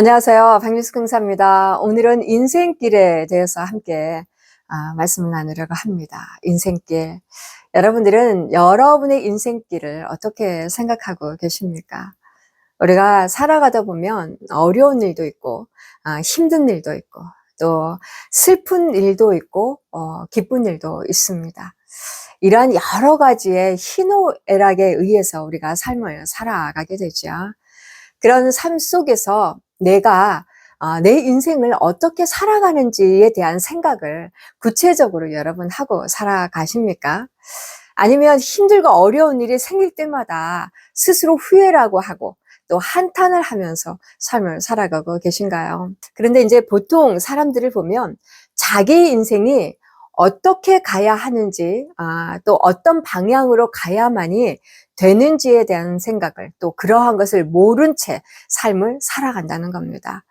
안녕하세요. 박미숙 강사입니다. 오늘은 인생길에 대해서 함께 아, 말씀을 나누려고 합니다. 인생길. 여러분들은 여러분의 인생길을 어떻게 생각하고 계십니까? 우리가 살아가다 보면 어려운 일도 있고, 아, 힘든 일도 있고, 또 슬픈 일도 있고, 어, 기쁜 일도 있습니다. 이러한 여러 가지의 희노애락에 의해서 우리가 삶을 살아가게 되죠. 그런 삶 속에서 내가 아, 내 인생을 어떻게 살아가는지에 대한 생각을 구체적으로 여러분 하고 살아가십니까? 아니면 힘들고 어려운 일이 생길 때마다 스스로 후회라고 하고 또 한탄을 하면서 삶을 살아가고 계신가요? 그런데 이제 보통 사람들을 보면 자기 인생이 어떻게 가야 하는지, 아, 또 어떤 방향으로 가야만이 되는지에 대한 생각을 또 그러한 것을 모른 채 삶을 살아간다는 겁니다.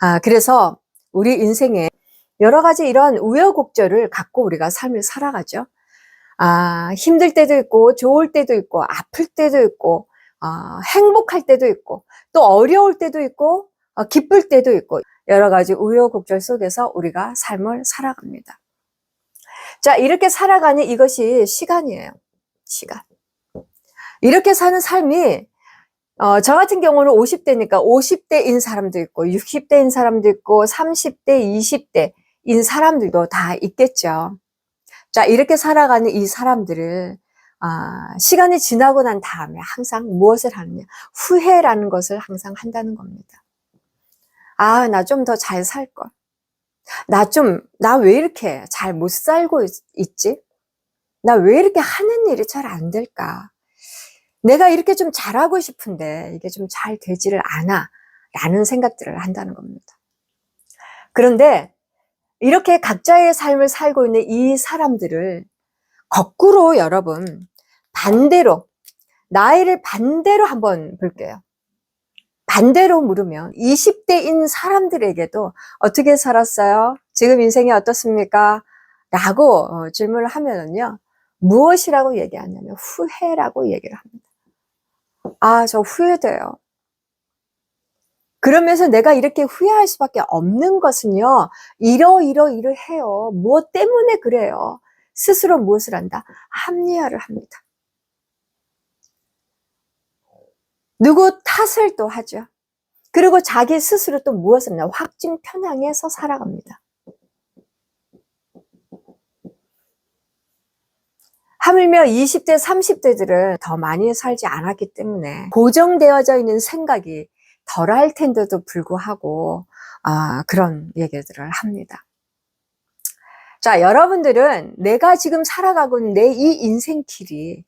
아, 그래서 우리 인생에 여러 가지 이러한 우여곡절을 갖고 우리가 삶을 살아가죠. 아, 힘들 때도 있고, 좋을 때도 있고, 아플 때도 있고, 아, 행복할 때도 있고, 또 어려울 때도 있고, 어, 기쁠 때도 있고, 여러 가지 우여곡절 속에서 우리가 삶을 살아갑니다. 자, 이렇게 살아가는 이것이 시간이에요. 시간. 이렇게 사는 삶이 어, 저 같은 경우는 50대니까 50대인 사람도 있고 60대인 사람도 있고 30대, 20대인 사람들도 다 있겠죠. 자, 이렇게 살아가는 이 사람들을 아, 시간이 지나고 난 다음에 항상 무엇을 하느냐? 후회라는 것을 항상 한다는 겁니다. 아, 나 좀 더 잘 살 걸. 나 좀, 나 왜 이렇게 잘 못 살고 있, 지 나 왜 이렇게 하는 일이 잘 안 될까? 내가 이렇게 좀 잘하고 싶은데 이게 좀 잘 되지를 않아. 라는 생각들을 한다는 겁니다. 그런데 이렇게 각자의 삶을 살고 있는 이 사람들을 거꾸로 여러분, 반대로, 나이를 반대로 한번 볼게요. 반대로 물으면 20대인 사람들에게도 어떻게 살았어요? 지금 인생이 어떻습니까? 라고 어, 질문을 하면은요, 무엇이라고 얘기하냐면 후회라고 얘기를 합니다. 아, 저 후회돼요. 그러면서 내가 이렇게 후회할 수밖에 없는 것은요, 이러이러 이러 해요. 무엇 때문에 그래요? 스스로 무엇을 한다? 합리화를 합니다. 누구 탓을 또 하죠. 그리고 자기 스스로 또 무엇을 하냐? 확증 편향해서 살아갑니다. 하물며 20대, 30대들은 더 많이 살지 않았기 때문에 고정되어져 있는 생각이 덜할 텐데도 불구하고 아, 그런 얘기들을 합니다. 자, 여러분들은 내가 지금 살아가고 있는 내 이 인생길이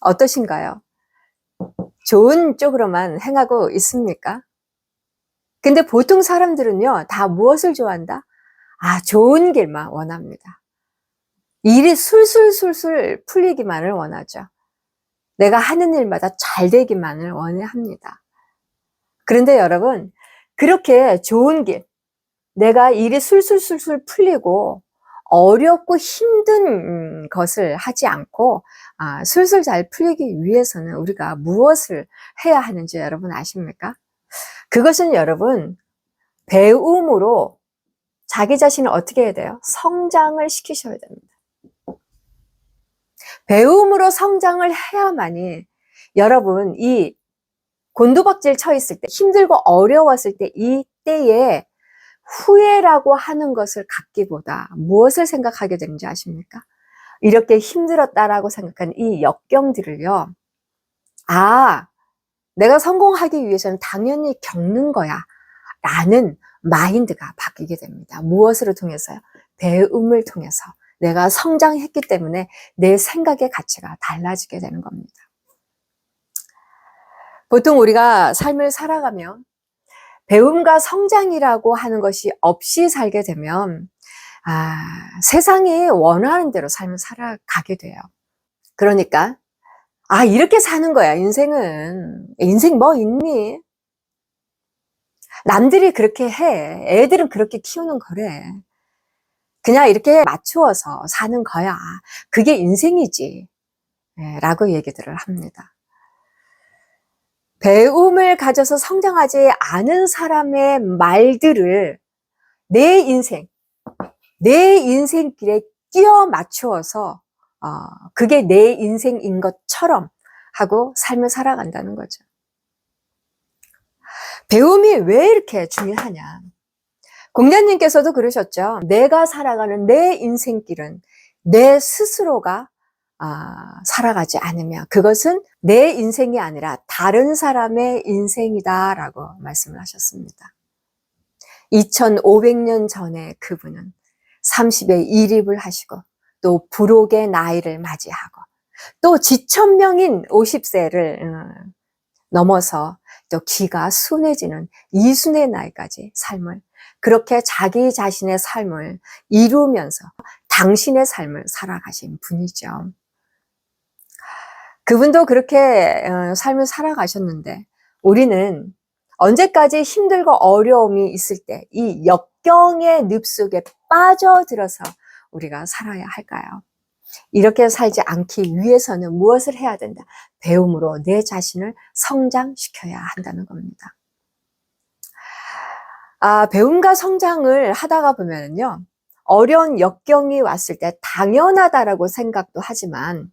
어떠신가요? 좋은 쪽으로만 행하고 있습니까? 근데 보통 사람들은요, 다 무엇을 좋아한다? 아, 좋은 길만 원합니다. 일이 술술술술 풀리기만을 원하죠. 내가 하는 일마다 잘 되기만을 원합니다. 그런데 여러분, 그렇게 좋은 길, 내가 일이 술술술술 풀리고 어렵고 힘든 것을 하지 않고 아, 술술 잘 풀리기 위해서는 우리가 무엇을 해야 하는지 여러분 아십니까? 그것은 여러분 배움으로 자기 자신을 어떻게 해야 돼요? 성장을 시키셔야 됩니다. 배움으로 성장을 해야만이 여러분 이 곤두박질 쳐 있을 때 힘들고 어려웠을 때 이때에 후회라고 하는 것을 갖기보다 무엇을 생각하게 되는지 아십니까? 이렇게 힘들었다라고 생각하는 이 역경들을요. 아, 내가 성공하기 위해서는 당연히 겪는 거야. 라는 마인드가 바뀌게 됩니다. 무엇으로 통해서요? 배움을 통해서. 내가 성장했기 때문에 내 생각의 가치가 달라지게 되는 겁니다. 보통 우리가 삶을 살아가면 배움과 성장이라고 하는 것이 없이 살게 되면 아, 세상이 원하는 대로 삶을 살아가게 돼요. 그러니까 아 이렇게 사는 거야 인생은 인생 뭐 있니? 남들이 그렇게 해 애들은 그렇게 키우는 거래 그냥 이렇게 맞추어서 사는 거야. 그게 인생이지. 네, 라고 얘기들을 합니다. 배움을 가져서 성장하지 않은 사람의 말들을 내 인생, 내 인생길에 끼워 맞추어서 어, 그게 내 인생인 것처럼 하고 삶을 살아간다는 거죠. 배움이 왜 이렇게 중요하냐? 공자님께서도 그러셨죠. 내가 살아가는 내 인생길은 내 스스로가 아, 살아가지 않으면 그것은 내 인생이 아니라 다른 사람의 인생이다라고 말씀을 하셨습니다. 2500년 전에 그분은 30에 일입을 하시고 또 부록의 나이를 맞이하고 또 지천명인 50세를 어, 넘어서 또 기가 순해지는 이순의 나이까지 삶을 그렇게 자기 자신의 삶을 이루면서 당신의 삶을 살아가신 분이죠. 그분도 그렇게 어, 삶을 살아가셨는데 우리는 언제까지 힘들고 어려움이 있을 때 이 역경의 늪 속에 빠져들어서 우리가 살아야 할까요? 이렇게 살지 않기 위해서는 무엇을 해야 된다? 배움으로 내 자신을 성장시켜야 한다는 겁니다. 아, 배움과 성장을 하다가 보면요. 어려운 역경이 왔을 때 당연하다라고 생각도 하지만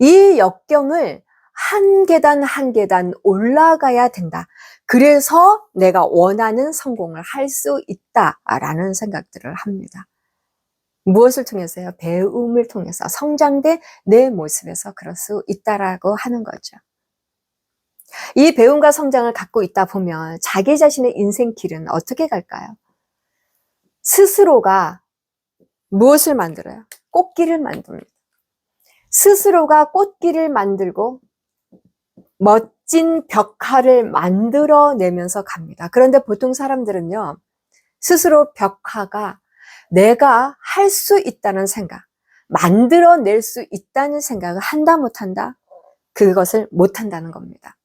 이 역경을 한 계단 한 계단 올라가야 된다. 그래서 내가 원하는 성공을 할 수 있다라는 생각들을 합니다. 무엇을 통해서요? 배움을 통해서 성장된 내 모습에서 그럴 수 있다라고 하는 거죠. 이 배움과 성장을 갖고 있다 보면 자기 자신의 인생 길은 어떻게 갈까요? 스스로가 무엇을 만들어요? 꽃길을 만듭니다. 스스로가 꽃길을 만들고 멋진 벽화를 만들어내면서 갑니다. 그런데 보통 사람들은요, 스스로 벽화가 내가 할 수 있다는 생각, 만들어낼 수 있다는 생각을 한다 못한다? 그것을 못한다는 겁니다.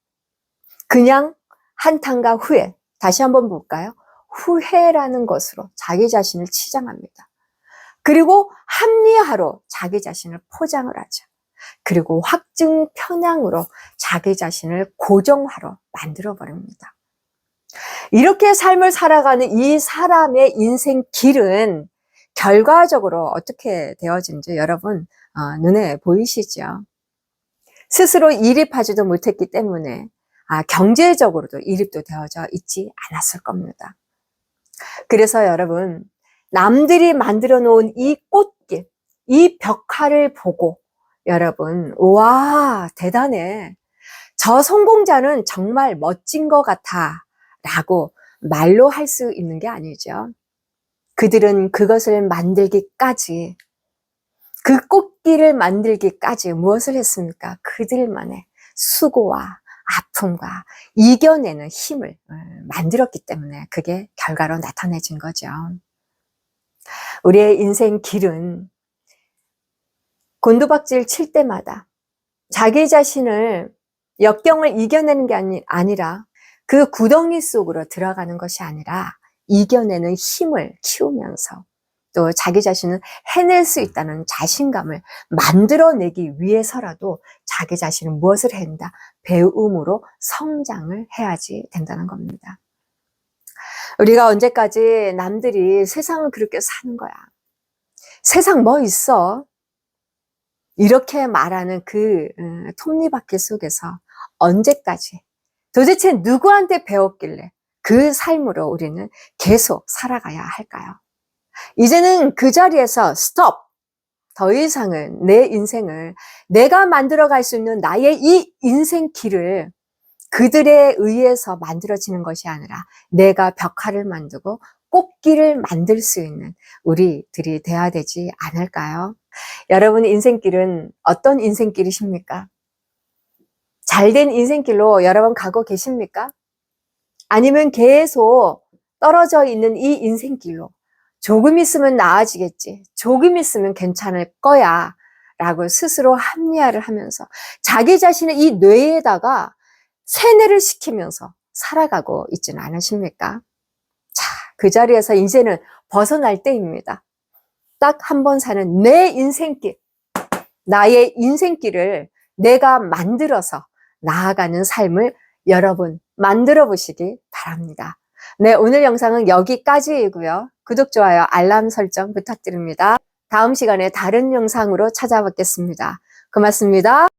그냥 한탄과 후회, 다시 한번 볼까요? 후회라는 것으로 자기 자신을 치장합니다. 그리고 합리화로 자기 자신을 포장을 하죠. 그리고 확증 편향으로 자기 자신을 고정화로 만들어 버립니다. 이렇게 삶을 살아가는 이 사람의 인생 길은 결과적으로 어떻게 되어진지 여러분 어, 눈에 보이시죠? 스스로 이립하지도 못했기 때문에 아, 경제적으로도 이립도 되어져 있지 않았을 겁니다. 그래서 여러분 남들이 만들어 놓은 이 꽃길, 이 벽화를 보고 여러분 와 대단해. 저 성공자는 정말 멋진 것 같아 라고 말로 할 수 있는 게 아니죠. 그들은 그것을 만들기까지 그 꽃길을 만들기까지 무엇을 했습니까? 그들만의 수고와 아픔과 이겨내는 힘을 어, 만들었기 때문에 그게 결과로 나타내진 거죠. 우리의 인생 길은 곤두박질 칠 때마다 자기 자신을 역경을 이겨내는 게 아니, 아니라 그 구덩이 속으로 들어가는 것이 아니라 이겨내는 힘을 키우면서 또 자기 자신을 해낼 수 있다는 자신감을 만들어내기 위해서라도 자기 자신은 무엇을 해야 된다? 배움으로 성장을 해야지 된다는 겁니다. 우리가 언제까지 남들이 세상을 그렇게 사는 거야. 세상 뭐 있어? 이렇게 말하는 그 음, 톱니바퀴 속에서 언제까지 도대체 누구한테 배웠길래 그 삶으로 우리는 계속 살아가야 할까요? 이제는 그 자리에서 스톱! 더 이상은 내 인생을 내가 만들어 갈 수 있는 나의 이 인생 길을 그들에 의해서 만들어지는 것이 아니라 내가 벽화를 만들고 꽃길을 만들 수 있는 우리들이 돼야 되지 않을까요? 여러분 인생길은 어떤 인생길이십니까? 잘된 인생길로 여러분 가고 계십니까? 아니면 계속 떨어져 있는 이 인생길로 조금 있으면 나아지겠지. 조금 있으면 괜찮을 거야. 라고 스스로 합리화를 하면서 자기 자신의 이 뇌에다가 세뇌를 시키면서 살아가고 있지는 않으십니까? 자, 그 자리에서 이제는 벗어날 때입니다. 딱 한 번 사는 내 인생길, 나의 인생길을 내가 만들어서 나아가는 삶을 여러분 만들어 보시기 바랍니다. 네, 오늘 영상은 여기까지이고요. 구독, 좋아요, 알람 설정 부탁드립니다. 다음 시간에 다른 영상으로 찾아뵙겠습니다. 고맙습니다.